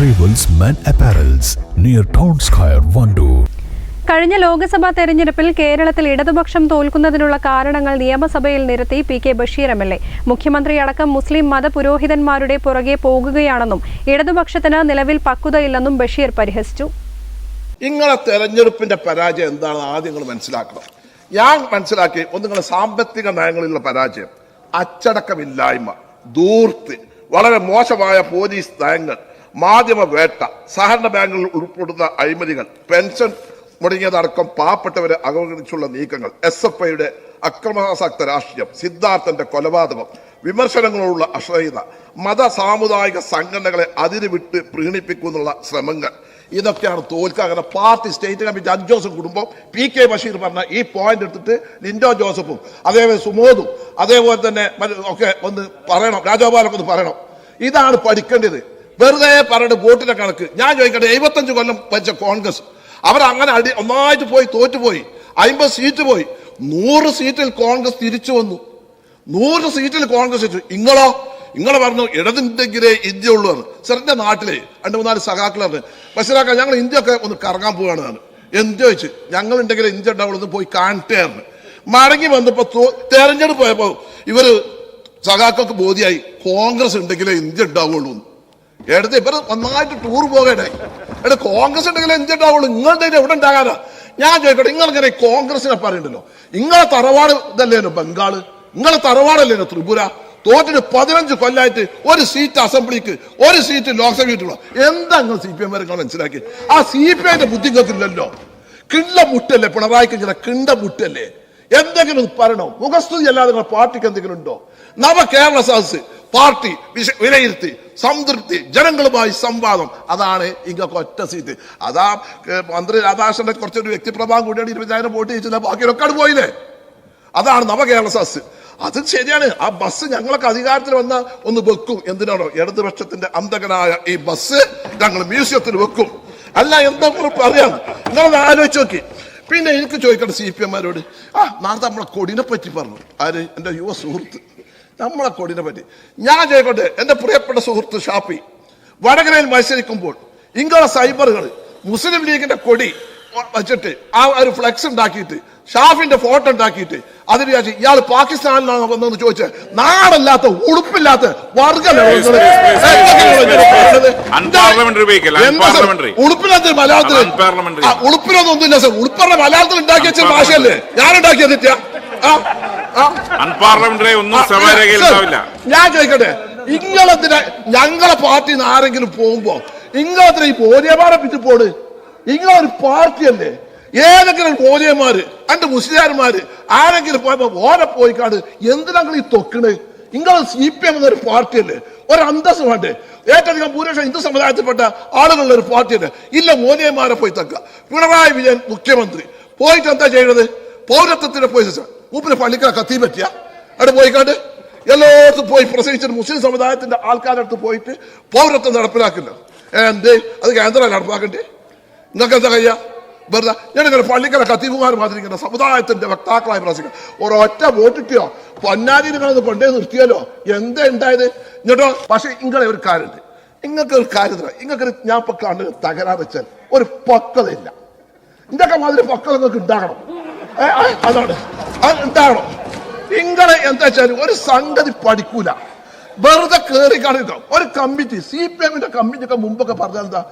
Arrivals Men apparels near Town Square, Vandoor. കഴിഞ്ഞ ലോക്സഭാ തെരഞ്ഞെടുപ്പിൽ കേരളത്തിൽ ഇടതുപക്ഷം തോൽക്കുന്നതിനുള്ള കാരണങ്ങൾ നിയമസഭയിൽ നിരത്തി P K Basheer M L A. മുഖ്യമന്ത്രിയടക്കം മുസ്ലിം മതപുരോഹിതന്മാരുടെ പുറകെ പോകുകയാണെന്നും ഇടതുപക്ഷത്തിന് നിലവിൽ പക്വതയില്ലെന്നും ബഷീർ പരിഹസിച്ചു. നിങ്ങളെ തെരഞ്ഞെടുപ്പിന്റെ പരാജയം എന്താണെന്ന് ആദ്യം നിങ്ങൾ മനസ്സിലാക്കണം. ഞാൻ മനസ്സിലാക്കി ഒന്ന് നിങ്ങളുടെ സാമ്പത്തിക നയങ്ങളിലുള്ള പരാജയം. അച്ചടക്കമില്ലായ്മ ദൂർത്ത് വളരെ മോശമായ പോലീസ് നയങ്ങൾ മാധ്യമ വേട്ട സഹകരണ ബാങ്കുകളിൽ ഉൾപ്പെടുന്ന അഴിമതികൾ പെൻഷൻ മുടങ്ങിയതടക്കം പാവപ്പെട്ടവരെ അവഗണിച്ചുള്ള നീക്കങ്ങൾ എസ് എഫ് ഐയുടെ അക്രമാസക്ത രാഷ്ട്രീയം സിദ്ധാർത്ഥന്റെ കൊലപാതകം വിമർശനങ്ങളോടുള്ള അശ്രയത മത സാമുദായിക സംഘടനകളെ അതിരുവിട്ട് പ്രീണിപ്പിക്കുന്നുള്ള ശ്രമങ്ങൾ. ഇതൊക്കെയാണ് തോൽക്കുക അങ്ങനെ പാർട്ടി സ്റ്റേറ്റ് കമ്മിറ്റി അഞ്ചോസും കുടുംബം പി കെ ബഷീർ പറഞ്ഞ ഈ പോയിന്റ് എടുത്തിട്ട് ലിൻഡോ ജോസഫും അതേപോലെ സുമോദും അതേപോലെ തന്നെ ഒക്കെ ഒന്ന് പറയണം. രാജഗോപാലൊക്കെ ഒന്ന് പറയണം. ഇതാണ് പഠിക്കേണ്ടത്. വെറുതെ പറഞ്ഞിട്ട് വോട്ടിന്റെ കണക്ക്. ഞാൻ ചോദിക്കട്ടെ എഴുപത്തഞ്ച് കൊല്ലം വെച്ച കോൺഗ്രസ് അവരങ്ങനെ അടി ഒന്നായിട്ട് പോയി തോറ്റുപോയി അമ്പത് സീറ്റ് പോയി നൂറ് സീറ്റിൽ കോൺഗ്രസ് തിരിച്ചു വന്നു. നൂറ് സീറ്റിൽ കോൺഗ്രസ് തിരിച്ചു. ഇങ്ങളോ ഇങ്ങളെ പറഞ്ഞു ഇടതുണ്ടെങ്കിലേ ഇന്ത്യ ഉള്ളൂ എന്ന്. സാറിന്റെ നാട്ടിലെ രണ്ട് മൂന്നാൽ സഖാക്കളാണ് ബഷീറാക്ക ഞങ്ങൾ ഇന്ത്യ ഒക്കെ ഒന്ന് കറങ്ങാൻ പോവുകയാണ് ഞാൻ എന്ത് ചോദിച്ചു? ഞങ്ങൾ ഉണ്ടെങ്കിൽ ഇന്ത്യ ഉണ്ടാവുള്ളൂ പോയി കാണട്ടെയായിരുന്നു മടങ്ങി വന്നപ്പോ തോ- തെരഞ്ഞെടുപ്പ് പോയപ്പോ ഇവർ സഖാക്കൾക്ക് ബോധ്യായി കോൺഗ്രസ് ഉണ്ടെങ്കിലേ ഇന്ത്യ ഉണ്ടാവുള്ളൂ എടുത്ത് ഇവർ നന്നായിട്ട് ടൂർ പോകട്ടെ എടാ കോൺഗ്രസ് ഉണ്ടെങ്കിൽ എന്തുണ്ടാവുള്ളൂ? നിങ്ങളുടെ എവിടെ ഉണ്ടാകാനാ? ഞാൻ ചോദിക്കട്ടെ നിങ്ങൾ ഇങ്ങനെ കോൺഗ്രസിനെ പറയണ്ടല്ലോ? നിങ്ങളെ തറവാട് ഇതല്ലേനോ ബംഗാൾ? നിങ്ങളെ തറവാടല്ലേനോ ത്രിപുര? തോറ്റിട്ട് പതിനഞ്ച് കൊല്ലായിട്ട് ഒരു സീറ്റ് അസംബ്ലിക്ക് ഒരു സീറ്റ് ലോക്സഭയ്ക്കുള്ള എന്താ നിങ്ങൾ സി പി എം വരെ മനസ്സിലാക്കി? ആ സി പി ഐന്റെ ബുദ്ധി നിങ്ങൾക്കില്ലല്ലോ. കിണ്ട മുട്ടല്ലേ പിണറായിക്ക് ഇങ്ങനെ കിണ്ട മുട്ടല്ലേ എന്തെങ്കിലും പറയണോ? മുഖസ്തുതി അല്ലാതെ നിങ്ങളുടെ പാർട്ടിക്ക് എന്തെങ്കിലും ഉണ്ടോ? നവ കേരള സദസ് പാർട്ടി വിലയിരുത്തി സംതൃപ്തി ജനങ്ങളുമായി സംവാദം. അതാണ് ഇങ്ങൊക്കെ ഒറ്റ സീറ്റ്. അതാ മന്ത്രി രാധാകൃഷ്ണന്റെ കുറച്ചൊരു വ്യക്തിപ്രഭാവം കൂടിയാണ് ഇരുപതിനായിരം വോട്ട് ചെയ്യിച്ചില്ല ബാക്കിയൊക്കെ അത് പോയില്ലേ? അതാണ് നവകേരള സസ് അത് ശരിയാണ്. ആ ബസ് ഞങ്ങൾക്ക് അധികാരത്തിൽ വന്ന ഒന്ന് വെക്കും. എന്തിനാണോ? ഇടതുപക്ഷത്തിന്റെ അന്തകനായ ഈ ബസ് ഞങ്ങൾ മ്യൂസിയത്തിൽ വെക്കും. അല്ല എന്താ പറയാം നിങ്ങളത് ആലോചിച്ച് നോക്കി. പിന്നെ എനിക്ക് ചോദിക്കണം സി പി എമ്മാരോട് ആ നാളെ നമ്മളെ കൊടിനെ പറ്റി പറഞ്ഞു. ആര്? എന്റെ യുവ സുഹൃത്ത്. നമ്മളെ കൊടിനെ പറ്റി. ഞാൻ ചോദിക്കട്ടെ എന്റെ പ്രിയപ്പെട്ട സുഹൃത്ത് ഷാപ്പി വടകരയിൽ മത്സരിക്കുമ്പോൾ ഇങ്ങനെ സൈബറുകൾ മുസ്ലിം ലീഗിന്റെ കൊടി വെച്ചിട്ട് ആ ഒരു ഫ്ലെക്സ് ഉണ്ടാക്കിയിട്ട് ഷാഫിന്റെ ഫോട്ടോ ഉണ്ടാക്കിയിട്ട് അതിന് വിചാരിച്ചു ഇയാൾ പാകിസ്ഥാനിലാണ് വന്നതെന്ന് ചോദിച്ച് നാടല്ലാത്ത ഉടുപ്പില്ലാത്ത. ഉളുപ്പില്ലാത്ത മലയാളത്തിൽ ഉടുപ്പിനൊന്നും ഒന്നുമില്ല സർ. ഉടുപ്പറ മലയാളത്തിൽ ഉണ്ടാക്കിയ ഭാഷയല്ലേ? ഞാൻ ഉണ്ടാക്കിയത് തെറ്റാ അൺപാർലമെന്ററി ഒന്നും സഭാരേഖയിൽ ഉണ്ടാവില്ല. ഞാൻ ചോദിക്കട്ടെ ഇങ്ങളത്തിന് ഞങ്ങളെ പാർട്ടി നിന്ന് ആരെങ്കിലും പോകുമ്പോ ഇങ്ങളത്തിന് ഈ ബോധ്യമാരെ പിറ്റി പോട് ഇങ്ങളൊരു പാർട്ടിയല്ലേ? ഏതെങ്കിലും പോലിയമാര് എന്റെ മുസ്ലിംമാര് ആരെങ്കിലും പോയപ്പോ ഓരെ പോയിക്കാട് എന്തിനാ നിങ്ങൾ ഈ തൊക്കണ്? നിങ്ങൾ സി പി എം എന്നൊരു പാർട്ടിയല്ലേ? ഒരു അന്തസ് വേണ്ടേ? ഏറ്റവും ഭൂരിപക്ഷം ഹിന്ദു സമുദായത്തിൽപ്പെട്ട ആളുകളുടെ ഒരു പാർട്ടിയല്ലേ? ഇല്ല മോനിയന്മാരെ പോയി തക്ക. പിണറായി വിജയൻ മുഖ്യമന്ത്രി. പോയിട്ട് എന്താ ചെയ്യണത്? പൗരത്വത്തിന്റെ പോയി മൂപ്പിന് പള്ളിക്കല കത്തി പറ്റിയ? അവിടെ പോയിക്കാണ്ട് എല്ലായിടത്തും പോയി പ്രസംഗിച്ചിട്ട് മുസ്ലിം സമുദായത്തിന്റെ ആൾക്കാരുടെ അടുത്ത് പോയിട്ട് പൗരത്വം നടപ്പിലാക്കില്ല എന്ത്? അത് കേന്ദ്രം നടപ്പാക്കണ്ടേ? നിങ്ങൾക്ക് എന്താ കഴിയാ? വെറുതെ ഞാനിങ്ങനെ പള്ളിക്കര കത്തീഫുമാർ മാതിരി ഇങ്ങനെ സമുദായത്തിന്റെ വക്താക്കളായി പ്രസംഗിക്കുക ഒരൊറ്റ വോട്ടിട്ടോ പൊന്നാരി നിങ്ങളൊന്ന് കൊണ്ടേ നിർത്തിയാലോ? എന്താ ഉണ്ടായത്? എന്നിട്ടോ പക്ഷെ ഇങ്ങളെ ഒരു കാര്യമുണ്ട്. നിങ്ങൾക്ക് ഒരു കാര്യത്തില്ല നിങ്ങൾക്ക് ഞാൻ ഇപ്പൊ തകരാ വെച്ചാൽ ഒരു പക്വതയില്ല ഇതൊക്കെ മാതിരി പക്വത നിങ്ങൾക്ക് ഉണ്ടാകണം. അതാണ്. ഉണ്ടാകണം നിങ്ങളെ എന്താ വെച്ചാൽ ഒരു സംഗതി പഠിക്കൂല. വെറുതെ കയറി കാണിക്കാം. ഒരു കമ്മിറ്റി സി പി എമ്മിന്റെ കമ്മിറ്റി ഒക്കെ മുമ്പൊക്കെ പറഞ്ഞാൽ എന്താ?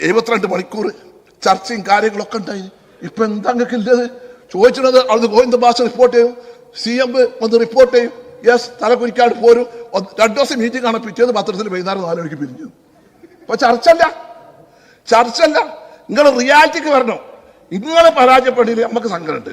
എഴുപത്തിരണ്ട് മണിക്കൂർ ചർച്ചയും കാര്യങ്ങളൊക്കെ ഉണ്ടായി. ഇപ്പൊ എന്താ നിങ്ങൾക്ക് ഇല്ലത്? ചോദിച്ചത് അവിടുന്ന് ഗോവിന്ദ ഭാഷ റിപ്പോർട്ട് ചെയ്യും. സി എം വന്ന് റിപ്പോർട്ട് ചെയ്യും. യെസ് തലകുരിക്കാട് പോരും. രണ്ടു ദിവസം മീറ്റിംഗ് ആണ്. പിറ്റേന്ന് പത്രത്തിൽ വൈകുന്നേരം നാല് മണിക്ക് പിരിഞ്ഞു. അപ്പൊ ചർച്ചല്ല ചർച്ചല്ല നിങ്ങൾ റിയാലിറ്റിക്ക് വരണം. നിങ്ങൾ പരാജയപ്പെടില്ല നമുക്ക് സങ്കടമുണ്ട്.